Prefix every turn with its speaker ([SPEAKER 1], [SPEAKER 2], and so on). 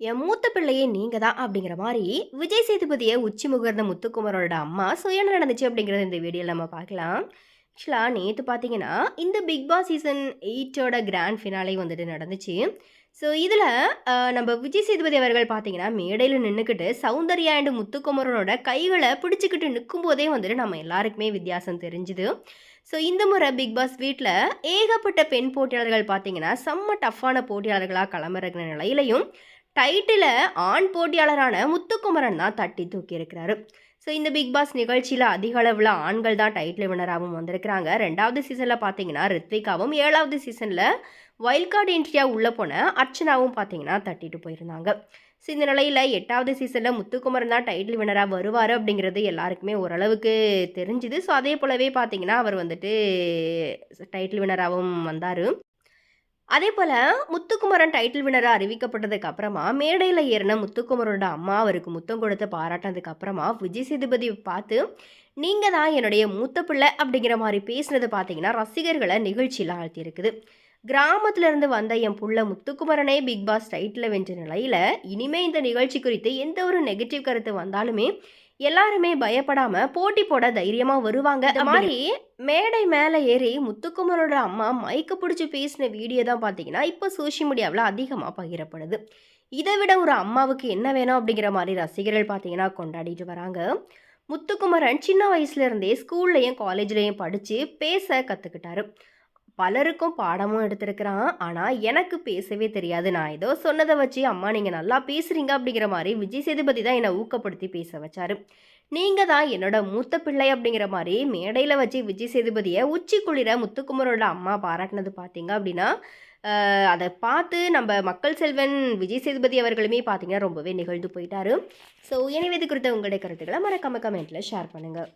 [SPEAKER 1] என் மூத்த பிள்ளையே நீங்கள் தான் அப்படிங்கிற மாதிரி விஜய் சேதுபதியை உச்சி முகர்ந்த முத்துக்குமரோட அம்மா சுயம் என்ன நடந்துச்சு அப்படிங்கிறத இந்த வீடியோவில் நம்ம பார்க்கலாம். ஆக்சுவலாக நேற்று பார்த்தீங்கன்னா, இந்த பிக் பாஸ் சீசன் எயிட்டோட கிராண்ட் ஃபினாலே வந்துட்டு நடந்துச்சு. ஸோ இதில் நம்ம விஜய் சேதுபதி அவர்கள் பார்த்தீங்கன்னா, மேடையில் நின்றுக்கிட்டு சௌந்தர்யா அண்டு முத்துக்குமரனோட பிடிச்சிக்கிட்டு நிற்கும் போதே வந்துட்டு நம்ம எல்லாருக்குமே வித்தியாசம் தெரிஞ்சுது. ஸோ இந்த முறை பிக் பாஸ் வீட்டில் ஏகப்பட்ட பெண் போட்டியாளர்கள் பார்த்தீங்கன்னா, செம்ம டஃப்பான போட்டியாளர்களாக களமிறங்குன நிலையிலையும் டைட்டில ஆண் போட்டியாளரான முத்துக்குமரன் தான் தட்டி தூக்கியிருக்கிறாரு. ஸோ இந்த பிக் பாஸ் நிகழ்ச்சியில் அதிக அளவில் ஆண்கள் தான் டைட்டில் வினராகவும் வந்திருக்கிறாங்க. ரெண்டாவது சீசனில் பார்த்தீங்கன்னா, ரித்விகாவும் ஏழாவது சீசனில் வைல்ட் கார்டு என்ட்ரியாக உள்ளே போன அர்ச்சனாவும் பார்த்தீங்கன்னா, தட்டிட்டு போயிருந்தாங்க. ஸோ இந்த நிலையில் எட்டாவது சீசனில் முத்துக்குமரன் தான் டைட்டில் வினராக வருவார் அப்படிங்கிறது எல்லாருக்குமே ஓரளவுக்கு தெரிஞ்சுது. ஸோ அதே போலவே பார்த்தீங்கன்னா, அவர் வந்துட்டு டைட்டில் வினராகவும் வந்தார் அதே போல் முத்துக்குமரன் டைட்டில் வினராக அறிவிக்கப்பட்டதுக்கு அப்புறமா, மேடையில் ஏறின முத்துக்குமரனோட அம்மா அவருக்கு முத்தம் கொடுத்து பாராட்டினதுக்கு அப்புறமா, விஜய் சேதுபதி பார்த்து, நீங்கள் தான் என்னுடைய மூத்த பிள்ளை" அப்படிங்கிற மாதிரி பேசினது பார்த்தீங்கன்னா, ரசிகர்களை நிகழ்ச்சியில் ஆழ்த்தியிருக்குது. கிராமத்திலிருந்து வந்த என் புள்ள முத்துக்குமரனே பிக் பாஸ் டைட்டில் வென்ற நிலையில் இனிமே இந்த நிகழ்ச்சி குறித்து எந்த ஒரு நெகட்டிவ் கருத்து வந்தாலுமே, எல்லாருமே பயப்படாம போட்டி போட தைரியமா வருவாங்க." இந்த மாரி மேடை மேல ஏறி முத்துக்குமரனோட அம்மா மைக்க புடிச்சு பேசின வீடியோ தான் பார்த்தீங்கன்னா, இப்ப சோஷியல் மீடியாவுல அதிகமா பகிரப்படுது. இத விட ஒரு அம்மாவுக்கு என்ன வேணும் அப்படிங்கிற மாரி ரசிகர்கள் பார்த்தீங்கன்னா, கொண்டாடிட்டு வராங்க. முத்துக்குமரன் சின்ன வயசுல இருந்தே ஸ்கூல்லயும், காலேஜ்லயும் படிச்சு பேச கத்துக்கிட்டாரு. பலருக்கும் பாடமும் எடுத்திருக்கிறான். ஆனால் எனக்கு பேசவே தெரியாது. நான் ஏதோ சொன்னதை வச்சு, "அம்மா நீங்கள் நல்லா பேசுகிறீங்க அப்படிங்கிற மாதிரி விஜய் சேதுபதி தான் என்னை ஊக்கப்படுத்தி பேச வச்சாரு. நீங்கள் தான் என்னோட மூத்த பிள்ளை" அப்படிங்கிற மாதிரி மேடையில் வச்சு விஜய் சேதுபதியை உச்சி குளிர முத்துக்குமரோட அம்மா பாராட்டினது பார்த்தீங்க அப்படின்னா, அதை பார்த்து நம்ம மக்கள் செல்வன் விஜய் சேதுபதி அவர்களுமே பார்த்தீங்கன்னா, ரொம்பவே நிகழ்ந்து போயிட்டாரு. ஸோ எனவே இது குறித்த உங்களுடைய கருத்துக்களை மறக்காம கமெண்ட்டில் ஷேர் பண்ணுங்கள்